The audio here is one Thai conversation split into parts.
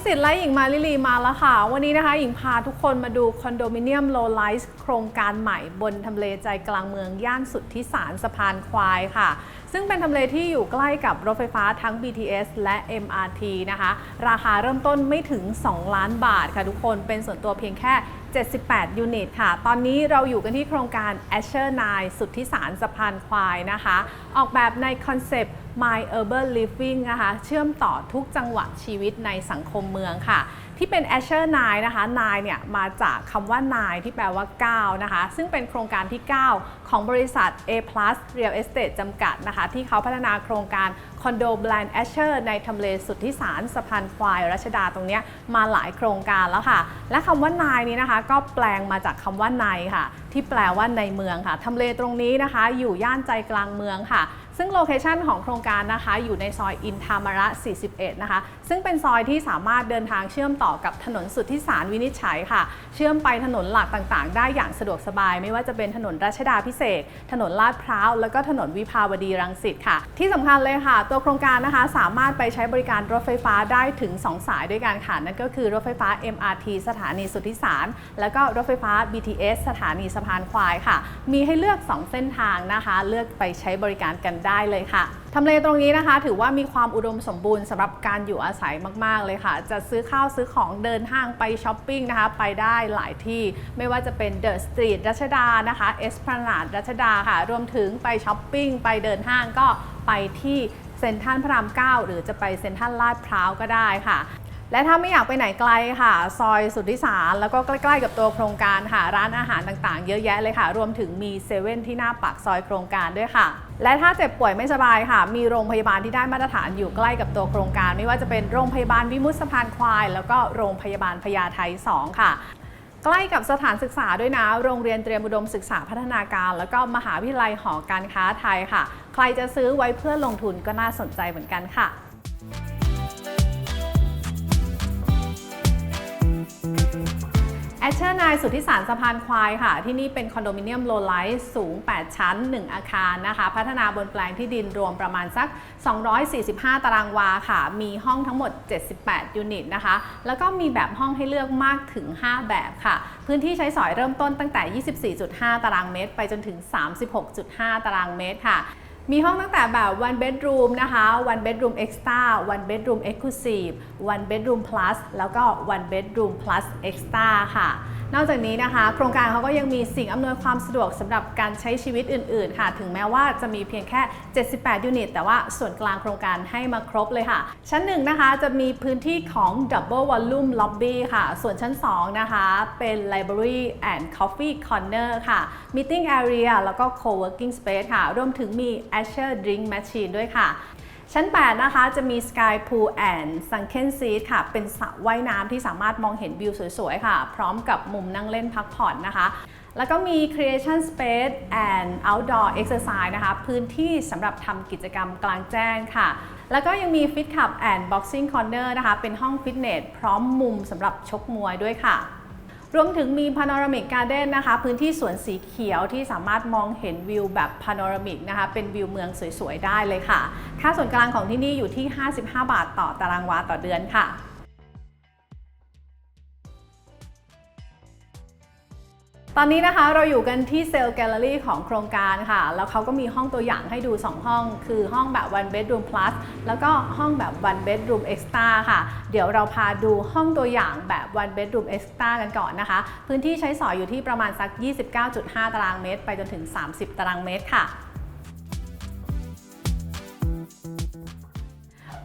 โฮมวิสิตไละหญิงมาลิลีมาแล้วค่ะ วันนี้นะคะหญิงพาทุกคนมาดูคอนโดมิเนียมโลไลซ์โครงการใหม่บนทำเลใจกลางเมืองย่านสุดที่สารสะพานควายค่ะ ซึ่งเป็นทำเลที่อยู่ใกล้กับรถไฟฟ้าทั้ง BTS และ MRT นะคะ ราคาเริ่มต้นไม่ถึง 2 ล้านบาทค่ะทุกคนเป็นส่วนตัวเพียงแค่ 78 ยูนิตค่ะ ตอนนี้เราอยู่กันที่โครงการ Asher 9 สุทธิสารสะพานควายนะคะ ออกแบบในคอนเซปต์ My Urban Living นะคะ เชื่อมต่อทุกจังหวะชีวิตในสังคมเมืองค่ะ ที่เป็น Asher 9นะคะ9เนี่ยมาจากคำว่า 9 ที่แปลว่า 9 นะคะ ซึ่งเป็นโครงการที่ 9 ของบริษัท A Plus Real Estate จำกัดนะคะ ที่เขาพัฒนาโครงการคอนโดแบรนด์ Asher ในทำเลสุทธิสารสะพานควายรัชดาตรงนี้มาหลายโครงการแล้วค่ะ และคำว่า9นี้นะคะ ก็แปลงมาจากคำว่าในค่ะ ที่แปลว่าในเมืองค่ะทำเลตรงนี้นะคะ อยู่ย่านใจกลางเมืองค่ะ ซึ่งโลเคชันของโครงการนะคะอยู่ในซอยอินทามระ 41 นะคะ ซึ่งเป็นซอยที่สามารถเดินทางเชื่อมต่อกับถนนสุทธิสารวินิจฉัยค่ะ เชื่อมไปถนนหลักต่างๆ ได้อย่างสะดวกสบาย ไม่ว่าจะเป็นถนนรัชดาพิเศษ ถนนลาดพร้าว แล้วก็ถนนวิภาวดีรังสิตค่ะ ที่สำคัญเลยค่ะ ตัวโครงการนะคะสามารถไปใช้บริการรถไฟฟ้าได้ถึง 2 สายด้วยกันค่ะ นั่นก็คือรถไฟฟ้า MRT สถานีสุทธิสาร แล้วก็รถไฟฟ้า BTS สถานีสะพานควายค่ะ มีให้เลือก 2 เส้นทางนะคะ เลือกไปใช้บริการกันได้เลยค่ะทำเลตรงนี้นะคะ ถือว่ามีความอุดมสมบูรณ์สำหรับการอยู่อาศัยมาก ๆ เลยค่ะ จะซื้อข้าวซื้อของเดินห้างไปช้อปปิ้งนะคะ ไปได้หลายที่ไม่ว่าจะเป็นเดอะสตรีทรัชดานะคะเอสพลานาดรัชดาค่ะ รวมถึงไปช้อปปิ้ง ไปเดินห้างก็ไปที่เซ็นทรัลพระราม 9 หรือจะไปเซ็นทรัลลาดพร้าวก็ได้ค่ะ และถ้าไม่อยากไปไหนไกลค่ะ ซอยสุทธิสารแล้วก็ใกล้ๆ กับตัวโครงการค่ะ ร้านอาหารต่างๆ เยอะแยะเลยค่ะ รวมถึงมีเซเว่นที่หน้าปากซอยโครงการด้วยค่ะ และถ้าเจ็บป่วยไม่สบายค่ะ มีโรงพยาบาลที่ได้มาตรฐานอยู่ใกล้กับตัวโครงการ ไม่ว่าจะเป็นโรงพยาบาลวิมุตสะพานควาย แล้วก็โรงพยาบาลพญาไท2ค่ะใกล้กับสถานศึกษาด้วยนะ โรงเรียนเตรียมอุดมศึกษาพัฒนาการ แล้วก็มหาวิทยาลัยหอการค้าไทยค่ะ ใครจะซื้อไว้เพื่อลงทุนก็น่าสนใจเหมือนกันค่ะ ชเชอร์นายสุทธิสารสะพานควายค่ะ ที่นี่เป็นคอนโดมิเนียมโลไลท์สูง 8 ชั้น 1 อาคารนะคะ พัฒนาบนแปลงที่ดินรวมประมาณสัก 245 ตารางวาค่ะ มีห้องทั้งหมด 78 ยูนิตนะคะ แล้วก็มีแบบห้องให้เลือกมากถึง 5 แบบค่ะ พื้นที่ใช้สอยเริ่มต้นตั้งแต่ 24.5 ตารางเมตร ไปจนถึง 36.5 ตารางเมตรค่ะ มีห้องตั้งแต่แบบ one bedroom นะคะ one bedroom extra one bedroom exclusive one bedroom plus แล้วก็ one bedroom plus extra ค่ะ นอกจากนี้นะคะ โครงการเขาก็ยังมีสิ่งอำนวยความสะดวกสำหรับการใช้ชีวิตอื่น ๆ ค่ะ ถึงแม้ว่าจะมีเพียงแค่ 78 ยูนิต แต่ว่าส่วนกลางโครงการให้มาครบเลยค่ะ ชั้น 1 นะคะ จะมีพื้นที่ของ double volume lobby ค่ะ ส่วนชั้น 2 นะคะ เป็น library and coffee corner ค่ะ meeting area แล้วก็ co-working space ค่ะ รวมถึงมี Asher drink machine ด้วยค่ะ ชั้น 8 นะคะจะมี Sky Pool and Sunken Seat ค่ะ เป็นสระว่ายน้ำที่สามารถมองเห็นวิวสวยๆ ค่ะ พร้อมกับมุมนั่งเล่นพักผ่อนนะคะแล้วก็มี Creation Space and Outdoor Exercise นะคะ พื้นที่สำหรับทำกิจกรรมกลางแจ้งค่ะ แล้วก็ยังมี Fit Club and Boxing Corner นะคะ เป็นห้องฟิตเนส พร้อมมุมสำหรับชกมวยด้วยค่ะ รวมถึงมีพาโนรามิกการ์เด้นนะคะ พื้นที่สวนสีเขียวที่สามารถมองเห็นวิวแบบพาโนรามิกนะคะ เป็นวิวเมืองสวยๆ ได้เลยค่ะ ค่าส่วนกลางของที่นี่อยู่ที่ 55 บาทต่อตารางวาต่อเดือนค่ะ ตอนนี้นะคะเราอยู่กันที่เซลล์แกลเลอรี่ของโครงการค่ะ แล้วเขาก็มีห้องตัวอย่างให้ดู 2 ห้อง คือห้องแบบ one bedroom plus แล้วก็ห้องแบบ one bedroom extra ค่ะ เดี๋ยวเราพาดูห้องตัวอย่างแบบ one bedroom extra กันก่อนนะคะ พื้นที่ใช้สอยอยู่ที่ประมาณสัก 29.5 ตารางเมตร ไปจนถึง 30 ตารางเมตรค่ะ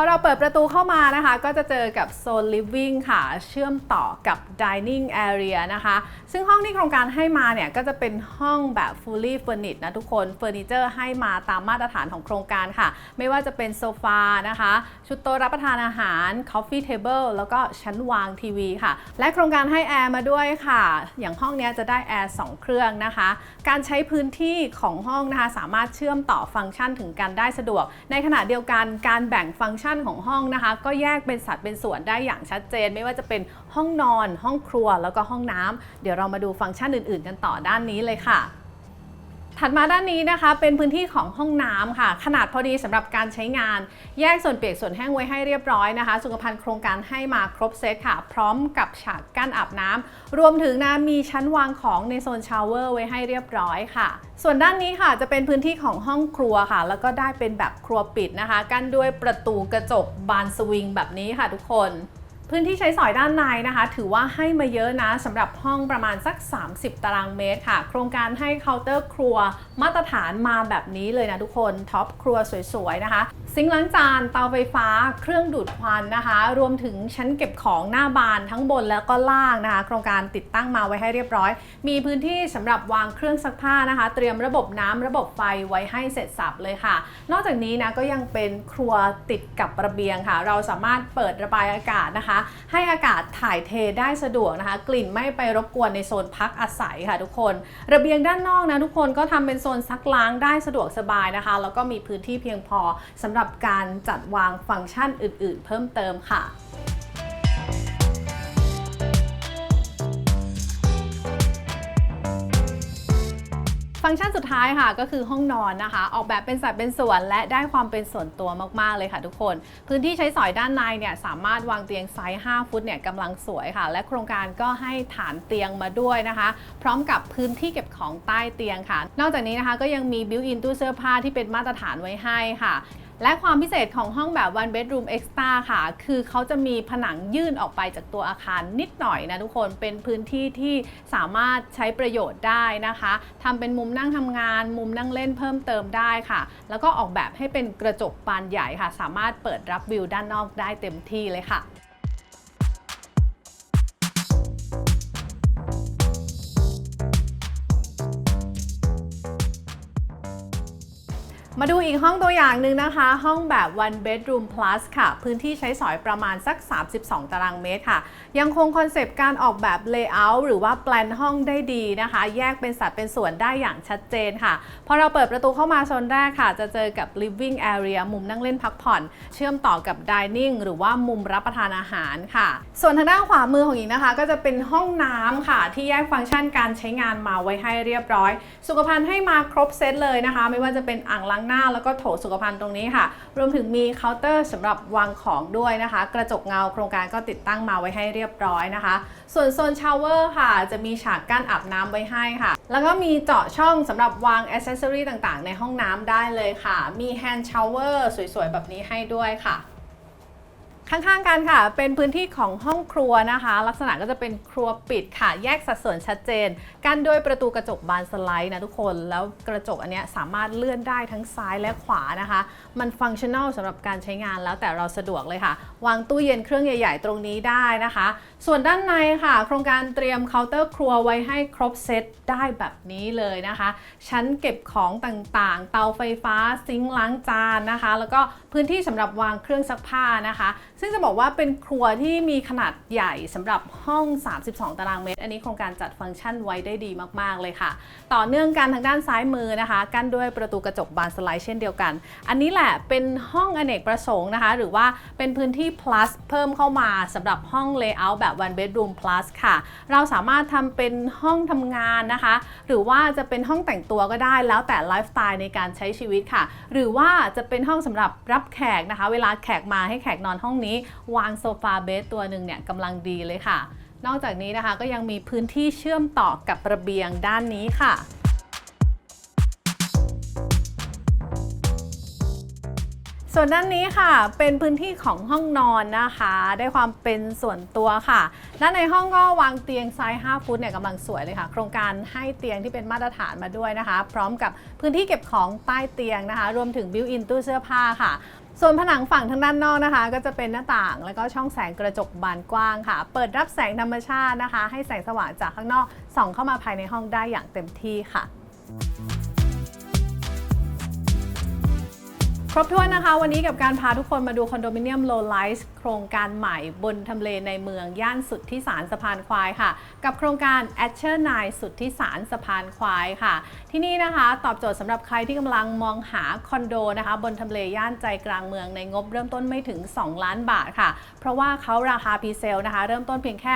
อเราเปิดประตูเข้ามานะคะ ก็จะเจอกับโซน living ค่ะ เชื่อมต่อกับ dining area นะคะ ซึ่งห้องที่โครงการให้มาเนี่ย ก็จะเป็นห้องแบบ fully furnished นะทุกคนเฟอร์นิเจอร์ให้มาตามมาตรฐานของโครงการค่ะ ไม่ว่าจะเป็นโซฟานะคะ ชุดโต๊ะรับประทานอาหาร coffee table แล้วก็ชั้นวางทีวีค่ะ และโครงการให้แอร์มาด้วยค่ะ อย่างห้องนี้จะได้แอร์2เครื่องนะคะ การใช้พื้นที่ของห้องนะคะ สามารถเชื่อมต่อฟังก์ชันถึงกันได้สะดวก ในขณะเดียวกันการแบ่งฟังก์ชันของห้องนะคะ ก็แยกเป็นสัดเป็นส่วนได้อย่างชัดเจน ไม่ว่าจะเป็นห้องนอน ห้องครัวแล้วก็ห้องน้ำเดี๋ยวเรามาดูฟังก์ชันอื่น ๆ กันต่อด้านนี้เลยค่ะ ถัดมาด้านนี้นะคะเป็นพื้นที่ของห้องน้ำค่ะ ขนาดพอดีสำหรับการใช้งาน แยกส่วนเปียกส่วนแห้งไว้ให้เรียบร้อยนะคะ สุขภัณฑ์โครงการให้มาครบเซตค่ะ พร้อมกับฉากกั้นอาบน้ำรวมถึงนะมีชั้นวางของในโซนชาวเวอร์ไว้ให้เรียบร้อยค่ะ ส่วนด้านนี้ค่ะจะเป็นพื้นที่ของห้องครัวค่ะ แล้วก็ได้เป็นแบบครัวปิดนะคะ กั้นด้วยประตูกระจกบานสวิงแบบนี้ค่ะทุกคน พื้นที่ใช้สอยด้านในนะคะ ถือว่าให้มาเยอะนะสำหรับห้องประมาณสัก 30 ตารางเมตรค่ะ โครงการให้เคาน์เตอร์ครัวมาตรฐานมาแบบนี้เลยนะทุกคนท็อปครัวสวยๆนะคะซิงล้างจาน เตาไฟฟ้า เครื่องดูดควันนะคะ รวมถึงชั้นเก็บของหน้าบานทั้งบนแล้วก็ล่างนะคะ โครงการติดตั้งมาไว้ให้เรียบร้อย มีพื้นที่สำหรับวางเครื่องซักผ้านะคะ เตรียมระบบน้ำระบบไฟไว้ให้เสร็จสับเลยค่ะ นอกจากนี้นะก็ยังเป็นครัวติดกับระเบียงค่ะ เราสามารถเปิดระบายอากาศนะคะ ให้อากาศถ่ายเทได้สะดวกนะคะ กลิ่นไม่ไปรบกวนในโซนพักอาศัยค่ะทุกคน ระเบียงด้านนอกนะทุกคนก็ทำเป็นโซนซักล้างได้สะดวกสบายนะคะ แล้วก็มีพื้นที่เพียงพอสำหรับการจัดวางฟังก์ชันอื่น ๆ เพิ่มเติมค่ะฟังก์ชันสุดท้ายค่ะก็คือห้องนอนนะคะ ออกแบบเป็นสัดเป็นส่วนและได้ความเป็นส่วนตัวมาก ๆ เลยค่ะทุกคน พื้นที่ใช้สอยด้านในเนี่ยสามารถวางเตียงไซส์ 5 ฟุตเนี่ยกำลังสวยค่ะ และโครงการก็ให้ฐานเตียงมาด้วยนะคะ พร้อมกับพื้นที่เก็บของใต้เตียงค่ะ นอกจากนี้นะคะก็ยังมีบิวอินตู้เสื้อผ้าที่เป็นมาตรฐานไว้ให้ค่ะ และความพิเศษของห้องแบบ one bedroom extra ค่ะ คือเขาจะมีผนังยื่นออกไปจากตัวอาคารนิดหน่อยนะทุกคน เป็นพื้นที่ที่สามารถใช้ประโยชน์ได้นะคะ ทำเป็นมุมนั่งทำงาน มุมนั่งเล่นเพิ่มเติมได้ค่ะ แล้วก็ออกแบบให้เป็นกระจกบานใหญ่ค่ะ สามารถเปิดรับวิวด้านนอกได้เต็มที่เลยค่ะ มาดูอีกห้องตัวอย่างหนึ่งนะคะ ห้องแบบ one bedroom plus ค่ะ พื้นที่ใช้สอยประมาณสัก 32 ตารางเมตรค่ะ ยังคงคอนเซปต์การออกแบบ layout หรือว่าแปลนห้องได้ดีนะคะ แยกเป็นสัดเป็นส่วนได้อย่างชัดเจนค่ะ พอเราเปิดประตูเข้ามาโซนแรกค่ะ จะเจอกับ living area มุมนั่งเล่นพักผ่อน เชื่อมต่อกับ dining หรือว่ามุมรับประทานอาหารค่ะ ส่วนทางด้านขวามือของหญิงนะคะ ก็จะเป็นห้องน้ำค่ะ ที่แยกฟังก์ชันการใช้งานมาไว้ให้เรียบร้อย สุขภัณฑ์ให้มาครบเซตเลยนะคะ ไม่ว่าจะเป็นอ่างล้างหน้าแล้วก็โถสุขภัณฑ์ตรงนี้ค่ะ รวมถึงมีเคาน์เตอร์สำหรับวางของด้วยนะคะ กระจกเงาโครงการก็ติดตั้งมาไว้ให้เรียบร้อยนะคะ ส่วนโซนชาวเวอร์ค่ะ จะมีฉากกั้นอาบน้ำไว้ให้ค่ะ แล้วก็มีเจาะช่องสำหรับวางอ c เซสซอรีต่างๆ ในห้องน้ำได้เลยค่ะ มีแฮนด์ชาวเวอร์สวยๆ แบบนี้ให้ด้วยค่ะ ข้างๆกันค่ะ เป็นพื้นที่ของห้องครัวนะคะ ลักษณะก็จะเป็นครัวปิดค่ะ แยกสัดส่วนชัดเจนกันด้วยประตูกระจกบานสไลด์นะทุกคน แล้วกระจกอันเนี้ยสามารถเลื่อนได้ทั้งซ้ายและขวานะคะ มันฟังชั่น a ลสำหรับการใช้งานแล้วแต่เราสะดวกเลยค่ะ วางตู้เย็นเครื่องใหญ่ๆ ตรงนี้ได้นะคะ ส่วนด้านในค่ะ โครงการเตรียมเคาน์เตอร์ครัวไว้ให้ครบเซตได้แบบนี้เลยนะคะ ชั้นเก็บของต่างๆ เตาไฟฟ้าซิงค์ล้างจานนะคะ แล้วก็พื้นที่สำหรับวางเครื่องซักผ้านะคะซึ่งจะบอกว่าเป็นครัวที่มีขนาดใหญ่สำหรับห้อง 32 ตารางเมตร อันนี้โครงการจัดฟังก์ชันไว้ได้ดีมาก ๆ เลยค่ะ ต่อเนื่องกันทางด้านซ้ายมือนะคะ กั้นด้วยประตูกระจกบานสไลด์เช่นเดียวกัน อันนี้แหละเป็นห้องอเนกประสงค์นะคะ หรือว่าเป็นพื้นที่ plus เพิ่มเข้ามาสำหรับห้อง layout แบบ one bedroom plus ค่ะ เราสามารถทำเป็นห้องทำงานนะคะ หรือว่าจะเป็นห้องแต่งตัวก็ได้แล้วแต่ไลฟ์สไตล์ในการใช้ชีวิตค่ะ หรือว่าจะเป็นห้องสำหรับรับแขกนะคะ เวลาแขกมาให้แขกนอนห้องนี้วางโซฟาเบดตัวหนึ่งเนี่ยกำลังดีเลยค่ะ นอกจากนี้นะคะก็ยังมีพื้นที่เชื่อมต่อกับระเบียงด้านนี้ค่ะส่วนด้านนี้ค่ะเป็นพื้นที่ของห้องนอนนะคะ ได้ความเป็นส่วนตัวค่ะ ด้านในห้องก็วางเตียงไซส์ 5 ฟุตเนี่ยกำลังสวยเลยค่ะ โครงการให้เตียงที่เป็นมาตรฐานมาด้วยนะคะ พร้อมกับพื้นที่เก็บของใต้เตียงนะคะ รวมถึงบิวอินตู้เสื้อผ้าค่ะ ส่วนผนังฝั่งทางด้านนอกนะคะ ก็จะเป็นหน้าต่างแล้วก็ช่องแสงกระจกบานกว้างค่ะ เปิดรับแสงธรรมชาตินะคะ ให้แสงสว่างจากข้างนอกส่องเข้ามาภายในห้องได้อย่างเต็มที่ค่ะ ครบถ้วนนะคะ วันนี้กับการพาทุกคนมาดูคอนโดมิเนียมโลไลส์โครงการใหม่บนทำเลในเมืองย่านสุดที่สารสะพานควายค่ะ กับโครงการ a อ c h e r 9สุดที่สารสะพานควายค่ะ ที่นี่นะคะ ตอบโจทย์สำหรับใครที่กำลังมองหาคอนโดนะคะ บนทำเลย่านใจกลางเมืองในงบเริ่มต้นไม่ถึง 2 ล้านบาทค่ะ เพราะว่าเขาราคาพีเซลนะคะ เริ่มต้นเพียงแค่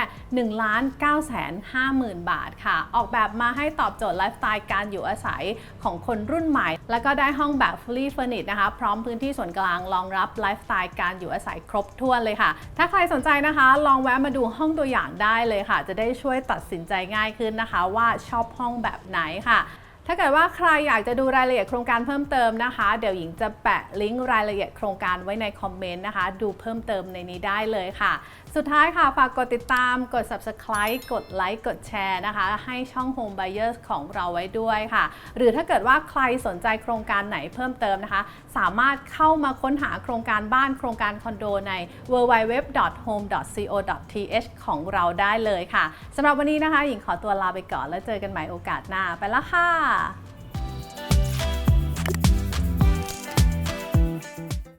1ล้าน9แสน5หมื่นบาทค่ะ ออกแบบมาให้ตอบโจทย์ไลฟ์สไตล์การอยู่อาศัยของคนรุ่นใหม่ แล้วก็ได้ห้องแบบ fully furnished นะคะร้อมพื้นที่ส่วนกลางรองรับไลฟ์สไตล์การอยู่อาศัยครบถ้วนเลยค่ะ ถ้าใครสนใจนะคะ ลองแวะมาดูห้องตัวอย่างได้เลยค่ะ จะได้ช่วยตัดสินใจง่ายขึ้นนะคะ ว่าชอบห้องแบบไหนค่ะถ้าเกิดว่าใครอยากจะดูรายละเอียดโครงการเพิ่มเติมนะคะ เดี๋ยวหญิงจะแปะลิงก์รายละเอียดโครงการไว้ในคอมเมนต์นะคะ ดูเพิ่มเติมในนี้ได้เลยค่ะ สุดท้ายค่ะฝากกดติดตามกด subscribe กดไลค์กดแชร์นะคะ ให้ช่อง Home Buyers ของเราไว้ด้วยค่ะ หรือถ้าเกิดว่าใครสนใจโครงการไหนเพิ่มเติมนะคะ สามารถเข้ามาค้นหาโครงการบ้านโครงการคอนโดใน www.home.co.th ของเราได้เลยค่ะสำหรับวันนี้นะคะ หญิงขอตัวลาไปก่อนแล้วเจอกันใหม่โอกาสหน้าไปล้วค่ะ